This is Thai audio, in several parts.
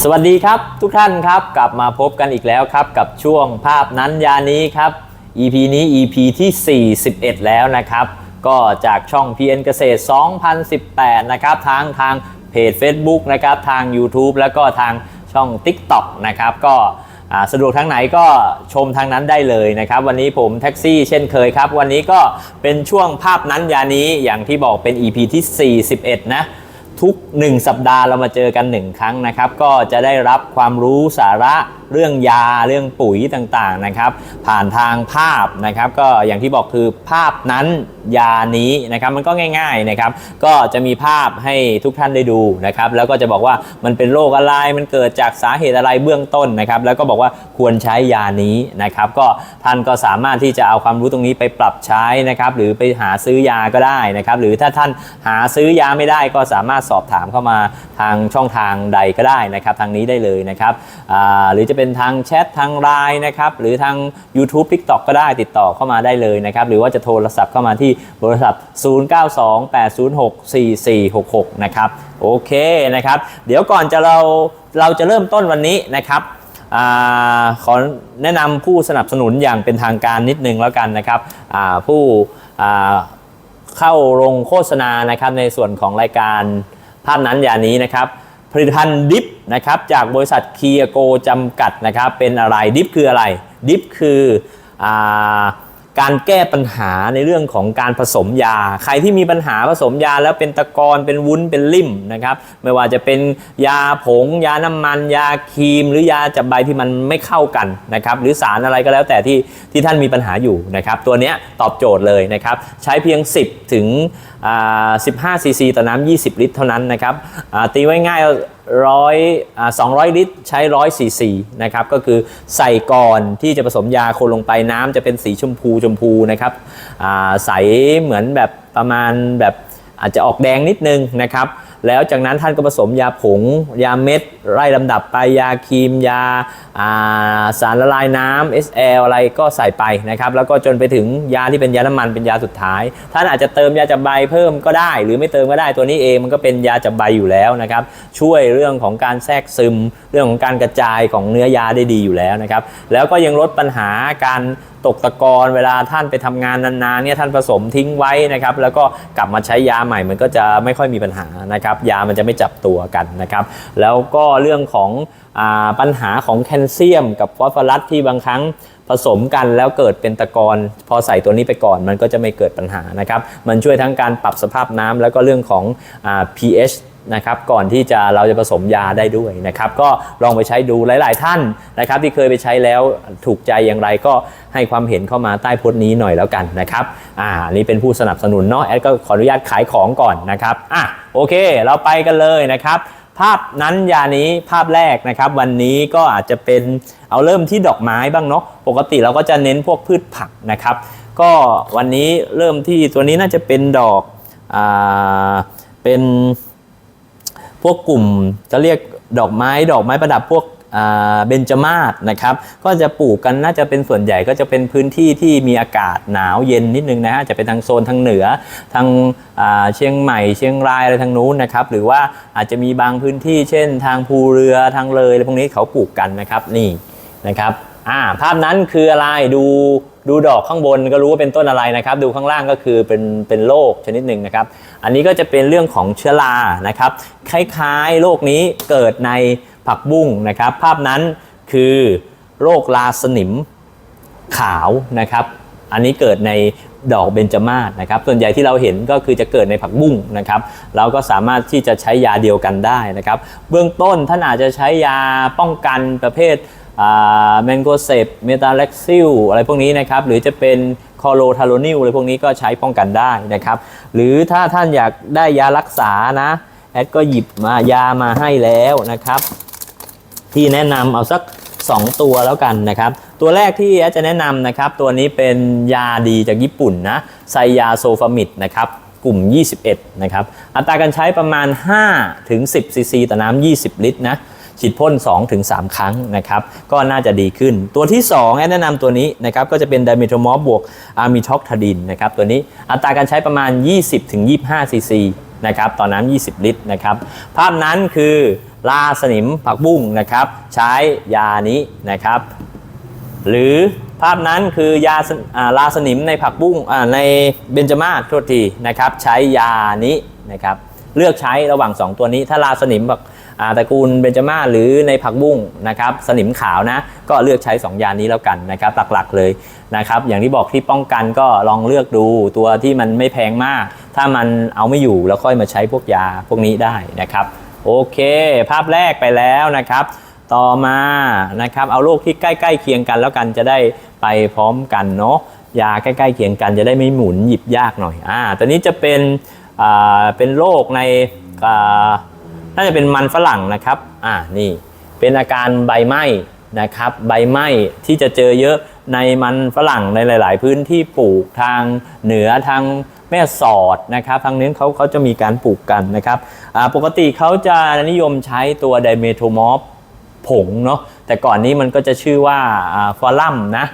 สวัสดีครับทุกท่านครับกลับมาพบกันอีกแล้วครับ กับช่วงภาพนั้นยานี้ครับ EP นี้ EP ที่ 41 แล้วนะครับ ก็จากช่อง PN เกษตร 2018 นะครับทางทางเพจ Facebook นะครับทาง YouTube แล้วก็ทางช่อง TikTok นะครับก็สะดวกทางไหนก็ชมทางนั้นได้เลยนะครับ วันนี้ผมแท็กซี่เช่นเคยครับ วันนี้ก็เป็นช่วงภาพนั้นยานี้อย่างที่บอกเป็น EP ที่ 41 นะ ทุก 1 สัปดาห์เรามาเจอกัน 1 ครั้งนะครับ ก็จะได้รับความรู้สาระ เรื่องยาเรื่องปุ๋ยต่างๆนะครับ ผ่านทางภาพนะครับ ก็อย่างที่บอกคือภาพนั้นยานี้นะครับมันก็ง่ายๆนะครับ ก็จะมีภาพให้ทุกท่านได้ดูนะครับ แล้วก็จะบอกว่ามันเป็นโรคอะไรมันเกิดจากสาเหตุอะไรเบื้องต้นนะครับ แล้วก็บอกว่าควรใช้ยานี้นะครับ ก็ท่านก็สามารถที่จะเอาความรู้ตรงนี้ไปปรับใช้นะครับ หรือไปหาซื้อยาก็ได้นะครับ หรือถ้าท่านหาซื้อยาไม่ได้ก็สามารถสอบถามเข้ามาทางช่องทางใดก็ได้นะครับ ทางนี้ได้เลยนะครับหรือจะเป็น็นทางแชททางไลน์นะครับหรือทาง YouTube TikTok ก็ได้ติดต่อเข้ามาได้เลยนะครับหรือว่าจะโทรศัพท์เข้ามาที่โทรศัพท์0928064466 นะครับโอเคนะครับ เดี๋ยวก่อนจะเราเราจะเริ่มต้นวันนี้นะครับอขอแนะนำผู้สนับสนุนอย่างเป็นทางการนิดนึงแล้วกันนะครับผู้เข้าลงโฆษณานะครับในส่วนของรายการภาพนั้นอย่างนี้นะครับ ผลิตภัณฑ์ดิฟนะครับจากบริษัทเคียโกจำกัดนะครับเป็นอะไรดิฟคืออะไรดิฟคืออ การแก้ปัญหาในเรื่องของการผสมยา ใครที่มีปัญหาผสมยาแล้วเป็นตะกอนเป็นวุ้นเป็นลิ่มนะครับ ไม่ว่าจะเป็นยาผง ยาน้ำมัน ยาครีม หรือยาจับใบที่มันไม่เข้ากันนะครับ หรือสารอะไรก็แล้วแต่ที่ที่ท่านมีปัญหาอยู่นะครับ ตัวนี้ตอบโจทย์เลยนะครับ ใช้เพียง 10 ถึงอ่า15 ซีซีต่อน้ำ20 ลิตรเท่านั้นนะครับตีไว้ง่ายร้อยสองร้อยลิตรใช้ร้อยซีซีนะครับก็คือใส่ก่อนที่จะผสมยาคนลงไปน้ำจะเป็นสีชมพูชมพูนะครับอ่าใสเหมือนแบบประมาณแบบอาจจะออกแดงนิดนึงนะครับ แล้วจากนั้นท่านก็ผสมยาผง ยาเม็ด ไล่ลำดับไปยาครีม ยาาสารละลายน้ำ SL อะไรก็ใส่ไปนะครับ แล้วก็จนไปถึงยาที่เป็นยาน้ำมันเป็นยาสุดท้าย ท่านอาจจะเติมยาจับใบเพิ่มก็ได้ หรือไม่เติมก็ได้ตัวนี้เองมันก็เป็นยาจับใบอยู่แล้วนะครับ ช่วยเรื่องของการแทรกซึม เรื่องของการกระจายของเนื้อยาได้ดีอยู่แล้วนะครับ แล้วก็ยังลดปัญหาการ ตกตะกอนเวลาท่านไปทำงานนานๆเนี่ยท่านผสมทิ้งไว้นะครับแล้วก็กลับมาใช้ยาใหม่มันก็จะไม่ค่อยมีปัญหานะครับยามันจะไม่จับตัวกันนะครับแล้วก็เรื่องของอปัญหาของแคลเซียม กับฟอสฟอรัสที่บางครั้งผสมกันแล้วเกิดเป็นตะกอนพอใส่ตัวนี้ไปก่อนมันก็จะไม่เกิดปัญหานะครับมันช่วยทั้งการปรับสภาพน้ำแล้วก็เรื่องของอ pH นะครับก่อนที่จะเราจะผสมยาได้ด้วยนะครับ ก็ลองไปใช้ดูหลาย ๆ ท่านนะครับ ที่เคยไปใช้แล้วถูกใจอย่างไรก็ให้ความเห็นเข้ามาใต้โพสต์นี้หน่อยแล้วกันนะครับอ่าอันนี่เป็นผู้สนับสนุนเนาะแอดก็ขออนุญาตขายของก่อนนะครับอะโอเค เราไปกันเลยนะครับ ภาพนั้นยานี้ภาพแรกนะครับ วันนี้ก็อาจจะเป็นเอาเริ่มที่ดอกไม้บ้างเนาะปกติเราก็จะเน้นพวกพืชผักนะครับ ก็วันนี้เริ่มที่ตัวนี้น่าจะเป็นดอกอ่าเป็น พวกกลุ่มจะเรียกดอกไม้ดอกไม้ประดับพวกเบญจมาศนะครับก็จะปลูกกันน่าจะเป็นส่วนใหญ่ก็จะเป็นพื้นที่ที่มีอากาศหนาวเย็นนิดนึงนะฮะจะเป็นทางโซนทางเหนือทางเชียงใหม่ เชียงรายอะไรทางนู้นนะครับหรือว่าอาจจะมีบางพื้นที่เช่น ทางภูเรือทางเลยอะไรพวกนี้เขาปลูกกันนะครับนี่นะครับอ่าภาพนั้นคืออะไรดู ดูดอกข้างบนก็รู้ว่าเป็นต้นอะไรนะครับ ดูข้างล่างก็คือเป็นเป็นโรคชนิดหนึ่งนะครับ อันนี้ก็จะเป็นเรื่องของเชื้อรานะครับ คล้ายๆโรคนี้เกิดในผักบุ้งนะครับ ภาพนั้นคือโรคราสนิมขาวนะครับ อันนี้เกิดในดอกเบญจมาศนะครับ ส่วนใหญ่ที่เราเห็นก็คือจะเกิดในผักบุ้งนะครับ เราก็สามารถที่จะใช้ยาเดียวกันได้นะครับ เบื้องต้นท่านอาจจะใช้ยาป้องกันประเภท แมนโกเซปเมตาเล็กซิลอะไรพวกนี้นะครับ หรือจะเป็นคอโลทาโลนิลอะไรพวกนี้ก็ใช้ป้องกันได้นะครับ หรือถ้าท่านอยากได้ยารักษานะ แอดก็หยิบมายามาให้แล้วนะครับ ที่แนะนำเอาสัก 2 ตัวแล้วกันนะครับ ตัวแรกที่แอดจะแนะนำนะครับ ตัวนี้เป็นยาดีจากญี่ปุ่นนะไซยาโซฟามิดนะครับกลุ่ม 21 นะครับ อัตราการใช้ประมาณ 5 ถึง 10 ซีซีต่อน้ำ 20 ลิตรนะ ฉีดพ่น 2-3 ครั้งนะครับก็น่าจะดีขึ้น ตัวที่2แนะนำตัวนี้นะครับก็จะเป็นไดเมทรมอฟบวกอะมิท็อกทาดินนะครับตัวนี้อัตราการใช้ประมาณ 20-25ซีซีนะครับต่อน้ำ20 ลิตรนะครับภาพนั้นคือลาสนิมผักบุ้งนะครับใช้ยานี้นะครับ หรือภาพนั้นคือยาลาสนิมในผักบุ้งในเบญจมาศโทษทีนะครับใช้ยานี้นะครับเลือกใช้ระหว่าง 2 ตัวนี้ถ้าลาสนิมแบบ ตระกูลเบญจมาศหรือในผักบุ้งนะครับสนิมขาวนะก็เลือกใช้ 2 ยานี้แล้วกันนะครับหลักๆเลยนะครับอย่างที่บอกที่ป้องกันก็ลองเลือกดูตัวที่มันไม่แพงมาก ถ้ามันเอาไม่อยู่แล้วค่อยมาใช้พวกยาพวกนี้ได้นะครับโอเค ภาพแรกไปแล้วนะครับต่อมานะครับเอาโรคที่ใกล้ๆเคียงกันแล้วกันจะได้ไปพร้อมกันเนาะยาใกล้ๆเคียงกันจะได้ไม่หมุนหยิบยากหน่อยอ่าตัวนี้จะเป็นอ่าเป็นโรคในอ่า น่าจะเป็นมันฝรั่งนะครับ อ่า นี่ เป็นอาการใบไหม้นะครับ ใบไหม้ที่จะเจอเยอะในมันฝรั่งในหลาย ๆ พื้นที่ปลูกทางเหนือทางแม่สอดนะครับ ทางนี้เขาเขาจะมีการปลูกกันนะครับ อ่า ปกติเขาจะนิยมใช้ตัวไดเมโทมอฟผงเนาะ แต่ก่อนนี้มันก็จะชื่อว่าฟอลัมนะ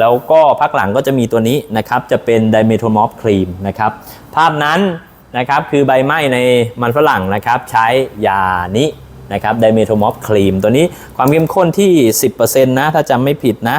แล้วก็พักหลังก็จะมีตัวนี้นะครับ จะเป็นไดเมโทมอฟครีมนะครับ ภาพนั้น นะครับคือใบไหม้ในมันฝรั่งนะครับใช้ยานี้นะครับไดเมโทมอฟครีมตัวนี้ความเข้มข้นที่ 10%นะถ้าจำไม่ผิดนะ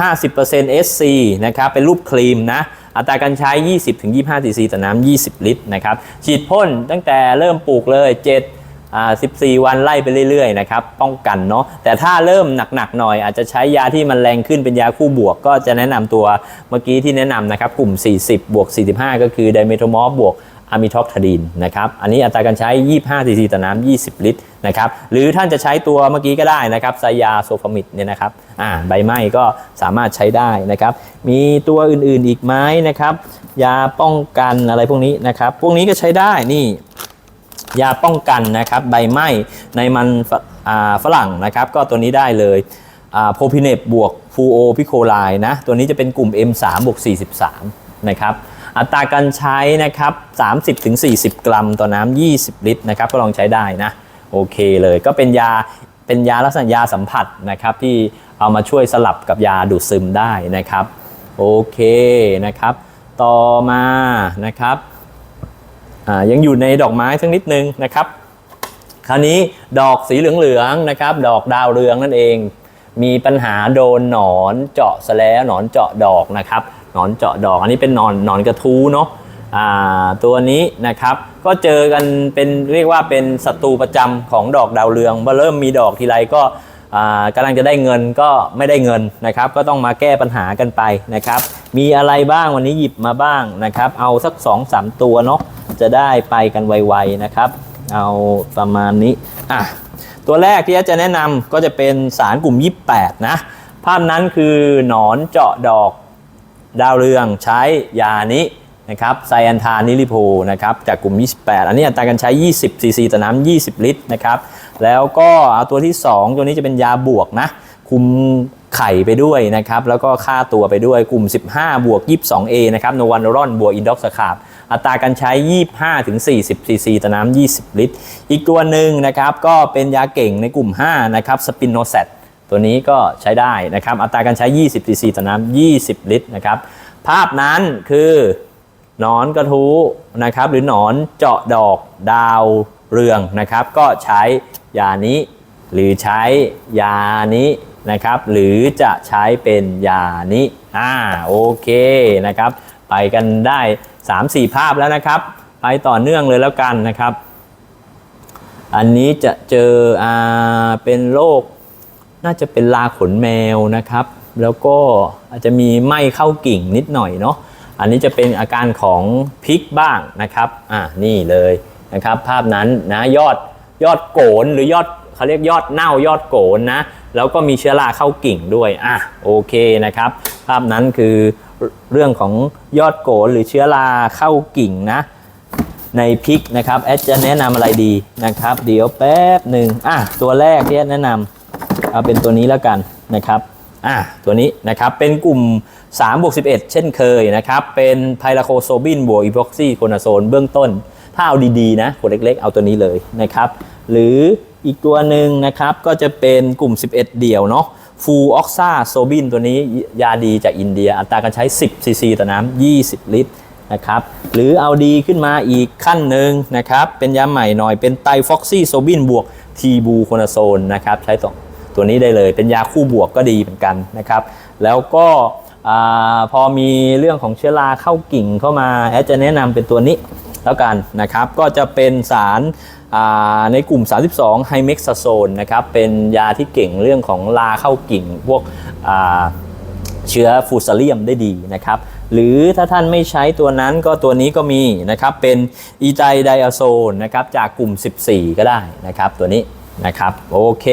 ห้าสิบเปอร์เซ็นต์เอสซีนะครับเป็นรูปครีมนะอัตราการใช้ 20-25 cc ต่อน้ำ20 ลิตรนะครับฉีดพ่นตั้งแต่เริ่มปลูกเลย 7 14 วันไล่ไปเรื่อยๆนะครับป้องกันเนาะแต่ถ้าเริ่มหนักๆหน่อย อาจจะใช้ยาที่มันแรงขึ้นเป็นยาคู่บวก ก็จะแนะนำตัวเมื่อกี้ที่แนะนำนะครับกลุ่ม 40 บวก 45 ก็คือไดเมโทมอฟบวกอะมิท็อกทาดีนนะครับ อันนี้อัตราการใช้ 25 cc ต่อน้ำ 20 ลิตรนะครับ หรือท่านจะใช้ตัวเมื่อกี้ก็ได้นะครับไซยาโซฟามิดเนี่ยนะครับ อ่า ใบไม้ก็สามารถใช้ได้นะครับ มีตัวอื่นๆอีกไหมนะครับ ยาป้องกันอะไรพวกนี้นะครับ พวกนี้ก็ใช้ได้ นี่ ยาป้องกันนะครับใบไหม้ในมันฝฝรั่งนะครับ ก็ตัวนี้ได้เลยโพพิเนบบวกฟูโอพิโคไลนะตัวนี้จะเป็นกลุ่ม M3 บวก43 นะครับอัตราการใช้นะครับ 30-40 กรัมต่อน้ำ 20 ลิตรนะครับ ก็ลองใช้ได้นะ โอเคเลยก็เป็นยาเป็นยาลักษณะยาสัมผัสนะครับ ที่เอามาช่วยสลับกับยาดูดซึมได้นะครับ โอเคนะครับ ต่อมานะครับ ยังอยู่ในดอกไม้สักนิดนึงนะครับ คราวนี้ดอกสีเหลืองๆนะครับ ดอกดาวเรืองนั่นเอง มีปัญหาโดนหนอนเจาะซะแล้วหนอนเจาะดอกนะครับหนอนเจาะดอกอันนี้เป็นหนอนหนอนกระทู้เนาะตัวนี้นะครับก็เจอกันเป็นเรียกว่าเป็นศัตรูประจำของดอกดาวเรืองพอเริ่มมีดอกทีไรก็อ่ากำลังจะได้เงินก็ไม่ได้เงินนะครับ ก็ต้องมาแก้ปัญหากันไปนะครับ มีอะไรบ้างวันนี้หยิบมาบ้างนะครับ เอาสัก 2-3 ตัวเนาะ จะได้ไปกันไวๆนะครับ เอาประมาณนี้อะตัวแรกที่จะแนะนำก็จะเป็นสารกลุ่ม 28 นะ ภาพนั้นคือหนอนเจาะดอกดาวเรืองใช้ยานี้นะครับไซแอนทานิลิโพนะครับจากกลุ่ม 28 อันนี้อัตราการใช้ 20ซีซีต่อน้ำ20 ลิตรนะครับ แล้วก็เอาตัวที่ 2 ตัวนี้จะเป็นยาบวกนะคุม ไข่ไปด้วยนะครับ แล้วก็ค่าตัวไปด้วยกลุ่ม 15 บวก 22A นะครับโนวันรอนบวกอินด็อกสคาบอัตราการใช้ 25ถึง40ซีซีต่อน้ำ20 ลิตร อีกตัวหนึ่งนะครับก็เป็นยาเก่งในกลุ่ม 5 นะครับสปินโนเซตตัวนี้ก็ใช้ได้นะครับ อัตราการใช้ 20ซีซีต่อน้ำ20 ลิตรนะครับ ภาพนั้นคือนอนกระทู้นะครับ หรือหนอนเจาะดอกดาวเรืองนะครับ ก็ใช้ยานี้ หรือใช้ยานี้ นะครับ หรือจะใช้เป็นยานี้อ่าโอเคนะครับ ไปกันได้ 3-4 ภาพแล้วนะครับ ไปต่อเนื่องเลยแล้วกันนะครับ อันนี้จะเจออ่าเป็นโรคน่าจะเป็นลาขนแมวนะครับ แล้วก็อาจจะมีไหม้เข้ากิ่งนิดหน่อยเนาะอันนี้จะเป็นอาการของพิกบ้างนะครับ อ่านี่เลยนะครับ ภาพนั้นนะยอดยอดโกนหรือยอด เขาเรียกยอดเน่ายอดโกนนะ แล้วก็มีเชื้อราเข้ากิ่งด้วย อะโอเคนะครับ ภาพนั้นคือเรื่องของยอดโกนหรือเชื้อราเข้ากิ่งนะ ในพริกนะครับแอดจะแนะนำอะไรดีนะครับ เดี๋ยวแป๊บหนึ่งอะตัวแรกที่แนะนำเอาเป็นตัวนี้แล้วกันนะครับอะตัวนี้นะครับเป็นกลุ่ม3บวก11 เช่นเคยนะครับ เป็นไพลาโคโซบินบวกอีพ็อกซี่โคนาโซนเบื้องต้น ถ้าเอาดีๆนะขวดเล็กๆ เอาตัวนี้เลยนะครับ หรือ อีกตัวหนึ่งนะครับก็จะเป็นกลุ่ม 11 เดี่ยวเนาะฟูออกซาโซบินตัวนี้ยาดีจากอินเดีย อัตราการใช้ 10 ซีซีต่อน้ำ20 ลิตรนะครับหรือเอาดีขึ้นมาอีกขั้นหนึ่งนะครับเป็นยาใหม่หน่อยเป็นไตฟ็อกซี่โซบินบวกทีบูโคนาโซนนะครับใช้ตัวตัวนี้ได้เลยเป็นยาคู่บวกก็ดีเหมือนกันนะครับแล้วก็อพอมีเรื่องของเชื้อราเข้ากิ่งเข้ามาแอดจะแนะนำเป็นตัวนี้ แล้วกันนะครับ ก็จะเป็นสารในกลุ่ม 32 ไฮเม็กซาโซนนะครับ เป็นยาที่เก่งเรื่องของราเข้ากิ่ง พวกเชื้อฟูซาเลียมได้ดีนะครับ หรือถ้าท่านไม่ใช้ตัวนั้นก็ตัวนี้ก็มีนะครับ เป็นอีไตไดอะโซนนะครับ จากกลุ่ม 14 ก็ได้นะครับ ตัวนี้นะครับโอเค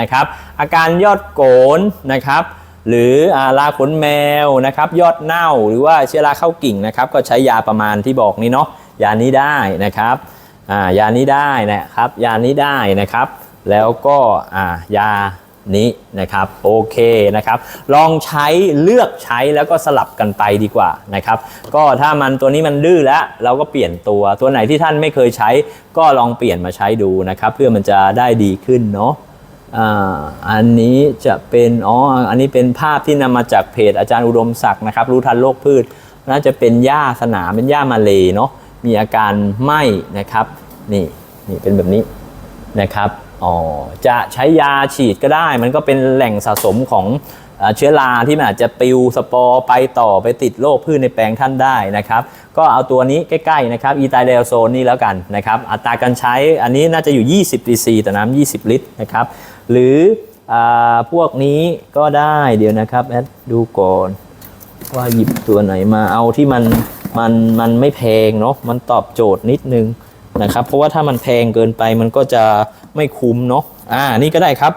นะครับ อาการยอดโกนนะครับ หรืออลาขนแมวนะครับ ยอดเน่าหรือว่าเชื้อราเข้ากิ่งนะครับ ก็ใช้ยาประมาณที่บอกนี้เนาะ ยานี้ได้นะครับยานี้ได้นะครับ ยานี้ได้นะครับ แล้วก็ยานี้นะครับโอเคนะครับลองใช้เลือกใช้แล้วก็สลับกันไปดีกว่านะครับก็ถ้ามันตัวนี้มันดื้อแล้วเราก็เปลี่ยนตัวตัวไหนที่ท่านไม่เคยใช้ ก็ลองเปลี่ยนมาใช้ดูนะครับ เพื่อมันจะได้ดีขึ้นเนาะอันนี้จะเป็นอ๋ออันนี้เป็นภาพที่นำมาจากเพจอาจารย์อุดมศักดิ์นะครับรู้ทันโรคพืชน่าจะเป็นหญ้าสนามเป็นหญ้ามาเลยเนาะ มีอาการไหม้นะครับนี่นี่เป็นแบบนี้นะครับอ๋อจะใช้ยาฉีดก็ได้ มันก็เป็นแหล่งสะสมของเชื้อราที่มันอาจจะปิวสปอร์ไปต่อไปติดโรคพืชในแปลงท่านได้นะครับ ก็เอาตัวนี้ใกล้ๆนะครับอีไตเดลโซนนี่แล้วกันนะครับอัตราการใช้อันนี้น่าจะอยู่ 20 cc ต่อน้ำ20 ลิตรนะครับ หรืออพวกนี้ก็ได้เดี๋ยวนะครับแอดดูก่อนว่าหยิบตัวไหนมาเอาที่มัน มันมันไม่แพงเนาะมันตอบโจทย์นิดนึงนะครับ เพราะว่าถ้ามันแพงเกินไปมันก็จะไม่คุ้มเนาะอ่านี่ก็ได้ครับ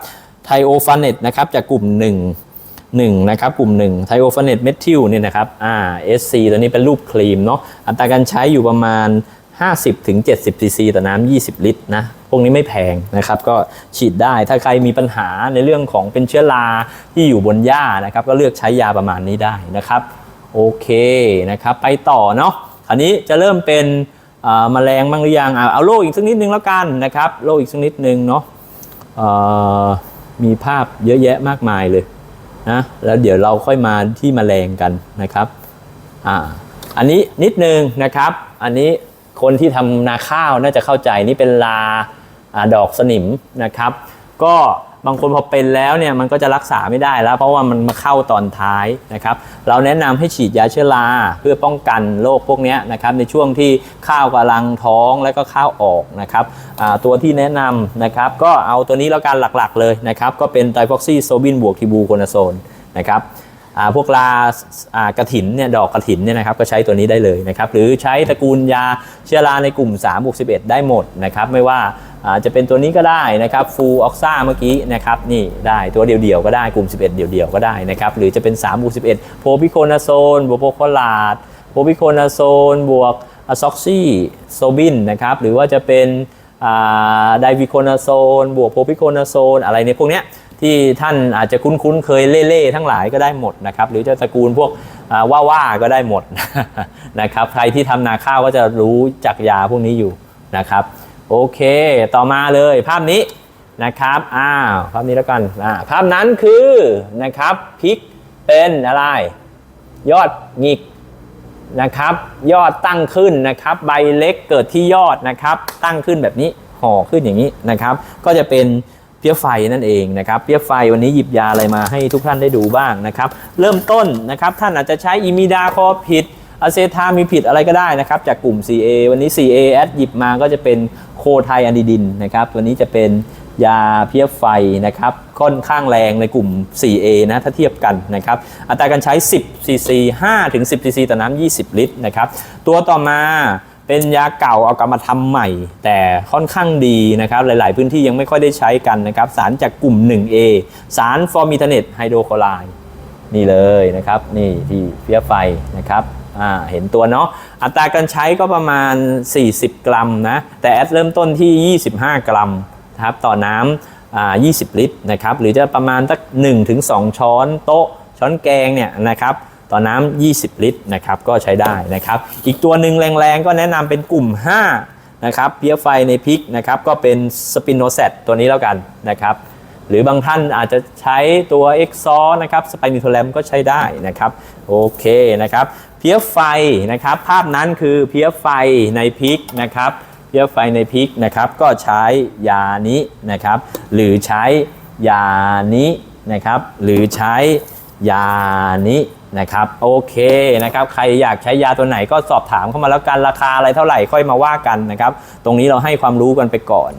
ไทโอฟานเนตนะครับจากกลุ่ม 1 1นะครับกลุ่ม1ไทโอฟานเนตเมทิลเนี่ยนะครับอ่า SC ตัวนี้เป็นรูปครีมเนาะอัตราการใช้อยู่ประมาณ 50ถึง70 cc ต่อน้ำ20 ลิตรนะพวกนี้ไม่แพงนะครับก็ฉีดได้ถ้าใครมีปัญหาในเรื่องของเป็นเชื้อราที่อยู่บนหญ้านะครับก็เลือกใช้ยาประมาณนี้ได้นะครับ โอเคนะครับ ไปต่อเนาะคราวนี้จะเริ่มเป็นอ่าแมลงบ้างหรือยังเอาโรคอีกสักนิดนึงแล้วกันนะครับโรคอีกสักนิดนึงเนาะมีภาพเยอะแยะมากมายเลยนะแล้วเดี๋ยวเราค่อยมาที่แมลงกันนะครับอ่าอันนี้นิดนึงนะครับ อันนี้คนที่ทำนาข้าวน่าจะเข้าใจนี่เป็นลาอาดอกสนิมนะครับ ก็ บางคนพอเป็นแล้วเนี่ยมันก็จะรักษาไม่ได้แล้ว เพราะว่ามันมาเข้าตอนท้ายนะครับ เราแนะนำให้ฉีดยาเชื้อราเพื่อป้องกันโรคพวกนี้นะครับในช่วงที่ข้าวกำลังท้องและก็ข้าวออกนะครับตัวที่แนะนำนะครับก็เอาตัวนี้แล้วกันหลักๆเลยนะครับก็เป็นไตรฟอกซีโซบินบวกทีบูโคนาโซนนะครับ พวกลากระถินเนี่ยดอกกระถินเนี่ยนะครับก็ใช้ตัวนี้ได้เลยนะครับหรือใช้ตระกูลยาเชื้อราในกลุ่ม3บวก11 ได้หมดนะครับไม่ว่าอ่าจะเป็นตัวนี้ก็ได้นะครับฟูออกซ่าเมื่อกี้นะครับนี่ได้ตัวเดียวๆก็ได้กลุ่ม 11 เดียวๆก็ได้นะครับหรือจะเป็น3บวก11 โพพิโคนาโซนบวกโพโคลาดโพพิโคนาโซนบวกอะซ็อกซี่โซบินนะครับหรือว่าจะเป็นไดวิโคนาโซนบวกโพพิโคนาโซนอะไรเนี่ยพวกเนี้ย ที่ท่านอาจจะคุ้นๆเคยเล่ๆทั้งหลายก็ได้หมดนะครับ หรือจะตระกูลพวกอ่าว่าๆก็ได้หมดนะครับ ใครที่ทำนาข้าวก็จะรู้จักยาพวกนี้อยู่นะครับ โอเค ต่อมาเลยภาพนี้นะครับอ้าวภาพนี้แล้วกันอ่าภาพนั้นคือนะครับพริกเป็นอะไร ยอดหงิกนะครับ ยอดตั้งขึ้นนะครับ ใบเล็กเกิดที่ยอดนะครับ ตั้งขึ้นแบบนี้ห่อขึ้นอย่างนี้นะครับ ก็จะเป็น เพี้ยไฟนั่นเองนะครับเพี้ยไฟวันนี้หยิบยาอะไรมาให้ทุกท่านได้ดูบ้างนะครับ เริ่มต้นนะครับท่านอาจจะใช้อิมิดาคอผิดอะเซทามีผิดอะไรก็ได้นะครับจากกลุ่ม CA วันนี้ CA แอดหยิบมาก็จะเป็นโคไทอะดีดินนะครับตัวนี้จะเป็นยาเพี้ยไฟนะครับค่อนข้างแรงในกลุ่ม 4A นะถ้าเทียบกันนะครับอัตราการใช้ 10 cc 5ถึง10 cc ต่อน้ำ20 ลิตรนะครับตัวต่อมา เป็นยาเก่าเอากลับมาทำใหม่ แต่ค่อนข้างดีนะครับหลาย ๆ พื้นที่ยังไม่ค่อยได้ใช้กันนะครับสารจากกลุ่ม 1A สารฟอร์มิทเนตไฮโดรคลอไรด์นี่เลยนะครับนี่ที่เพี้ยไฟนะครับเห็นตัวเนาะอัตราการใช้ก็ประมาณ 40 กรัมนะแต่แอดเริ่มต้นที่ 25 กรัมนะครับต่อน้ำ20 ลิตรนะครับหรือจะประมาณสัก1ถึง2ช้อนโต๊ะช้อนแกงเนี่ยนะครับ ต่อน้ำ20 ลิตรนะครับก็ใช้ได้นะครับ อีกตัวหนึ่งแรงๆ ก็แนะนำเป็นกลุ่ม 5 นะครับเพี้ยไฟในพริกนะครับก็เป็นสปิโนเซตตัวนี้แล้วกันนะครับหรือบางท่านอาจจะใช้ตัวเอ็กซอนะครับสไปนิโทแรมก็ใช้ได้นะครับโอเคนะครับเพี้ยไฟนะครับภาพนั้นคือเพี้ยไฟในพริกนะครับเพี้ยไฟในพริกนะครับก็ใช้ยานี้นะครับหรือใช้ยานี้นะครับหรือใช้ยานี้ นะครับโอเคนะครับใครอยากใช้ยาตัวไหนก็สอบถามเข้ามาแล้วกันราคาอะไรเท่าไหร่ค่อยมาว่ากันนะครับตรงนี้เราให้ความรู้กันไปก่อน